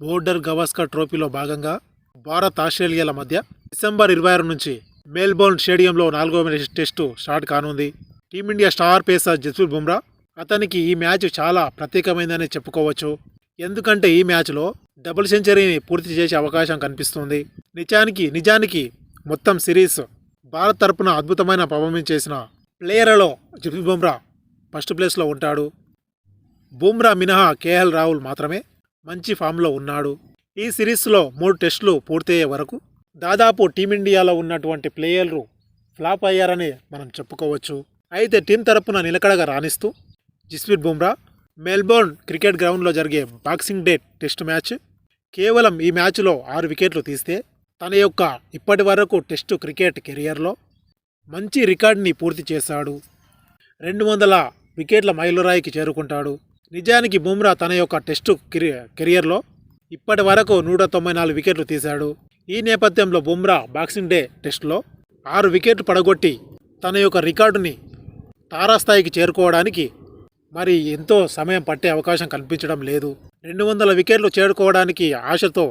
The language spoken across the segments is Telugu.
బోర్డర్ గవాస్కర్ ట్రోఫీలో భాగంగా భారత్ ఆస్ట్రేలియాల మధ్య డిసెంబర్ ఇరవై ఆరు నుంచి మెల్బోర్న్ స్టేడియంలో నాలుగో టెస్టు స్టార్ట్ కానుంది. Team India star pacer Jasprit Bumrah అతనికి ఈ మ్యాచ్ చాలా ప్రత్యేకమైందని చెప్పుకోవచ్చు. ఎందుకంటే ఈ మ్యాచ్లో డబుల్ సెంచరీని పూర్తి చేసే అవకాశం కనిపిస్తుంది. నిజానికి నిజానికి మొత్తం సిరీస్ భారత్ తరపున అద్భుతమైన పర్ఫార్మెన్స్ చేసిన ప్లేయర్లలో జస్ప్రీత్ బుమ్రా ఫస్ట్ ప్లేస్లో ఉంటాడు. బుమ్రా మినహా కేఎల్ రాహుల్ మాత్రమే మంచి ఫామ్లో ఉన్నాడు. ఈ సిరీస్లో మూడు టెస్టులు పూర్తయ్యే వరకు దాదాపు టీమిండియాలో ఉన్నటువంటి ప్లేయర్లు ఫ్లాప్ అయ్యారని మనం చెప్పుకోవచ్చు. అయితే టీం తరపున నిలకడగా రాణిస్తూ జస్ప్రీత్ బుమ్రా మెల్బోర్న్ క్రికెట్ గ్రౌండ్లో జరిగే బాక్సింగ్ డే టెస్ట్ మ్యాచ్ కేవలం ఈ మ్యాచ్లో ఆరు వికెట్లు తీస్తే తన యొక్క ఇప్పటి వరకు టెస్టు క్రికెట్ కెరియర్లో మంచి రికార్డ్ని పూర్తి చేశాడు. రెండు వందల వికెట్ల మైలురాయికి చేరుకుంటాడు. నిజానికి బుమ్రా తన యొక్క టెస్టు కెరియర్లో ఇప్పటి వరకు నూట తొంభై నాలుగు వికెట్లు తీశాడు. ఈ నేపథ్యంలో బుమ్రా బాక్సింగ్ డే టెస్టులో ఆరు వికెట్లు పడగొట్టి తన యొక్క రికార్డుని తారాస్థాయికి చేరుకోవడానికి మరి ఎంతో సమయం పట్టే అవకాశం కల్పించడం లేదు. రెండు వందల వికెట్లు చేరుకోవడానికి ఆశతో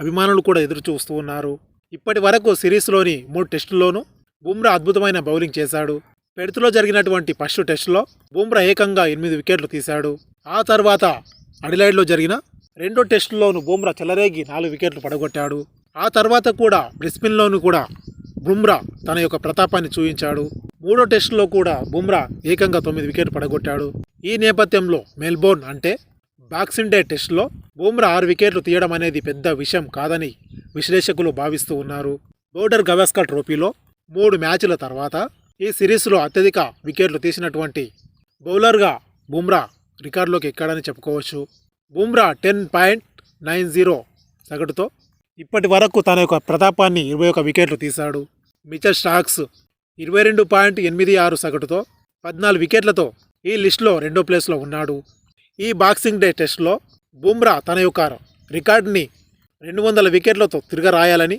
అభిమానులు కూడా ఎదురు చూస్తూ ఉన్నారు. ఇప్పటి వరకు సిరీస్లోని మూడు టెస్టుల్లోనూ బుమ్రా అద్భుతమైన బౌలింగ్ చేశాడు. పెడుతులో జరిగినటువంటి ఫస్ట్ టెస్టులో బుమ్రా ఏకంగా ఎనిమిది వికెట్లు తీశాడు. ఆ తర్వాత అడిలైడ్లో జరిగిన రెండో టెస్టులోను బుమ్రా చెలరేగి నాలుగు వికెట్లు పడగొట్టాడు. ఆ తర్వాత కూడా బ్రిస్బిన్లోను కూడా బుమ్రా తన యొక్క ప్రతాపాన్ని చూపించాడు మూడో టెస్టులో కూడా బుమ్రా ఏకంగా తొమ్మిది వికెట్లు పడగొట్టాడు. ఈ నేపథ్యంలో మెల్బోర్న్ అంటే బాక్సింగ్ డే టెస్టులో బుమ్రా ఆరు వికెట్లు తీయడం అనేది పెద్ద విషయం కాదని విశ్లేషకులు భావిస్తూ ఉన్నారు. బోర్డర్ గవాస్కర్ ట్రోఫీలో మూడు మ్యాచ్ల తర్వాత ఈ సిరీస్లో అత్యధిక వికెట్లు తీసినటువంటి బౌలర్గా బుమ్రా రికార్డులోకి ఎక్కాడని చెప్పుకోవచ్చు. Bumrah ten point nine zero సగటుతో ఇప్పటి వరకు తన యొక్క ప్రతాపాన్ని ఇరవై ఒక వికెట్లు తీశాడు. మిచల్ స్టాక్స్ ఇరవై రెండు పాయింట్ ఎనిమిది ఆరు సగటుతో పద్నాలుగు వికెట్లతో ఈ లిస్టులో రెండో ప్లేస్లో ఉన్నాడు. ఈ బాక్సింగ్ డే టెస్ట్లో బుమ్రా తన యొక్క రికార్డుని రెండు వందల వికెట్లతో తిరగరాయాలని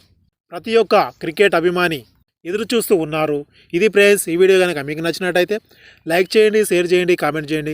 ప్రతి ఒక్క క్రికెట్ అభిమాని ఎదురు చూస్తూ ఉన్నారు. ఇది ప్రేస్ ఈ వీడియో కనుక మీకు నచ్చినట్టయితే లైక్ చేయండి షేర్ చేయండి కామెంట్ చేయండి.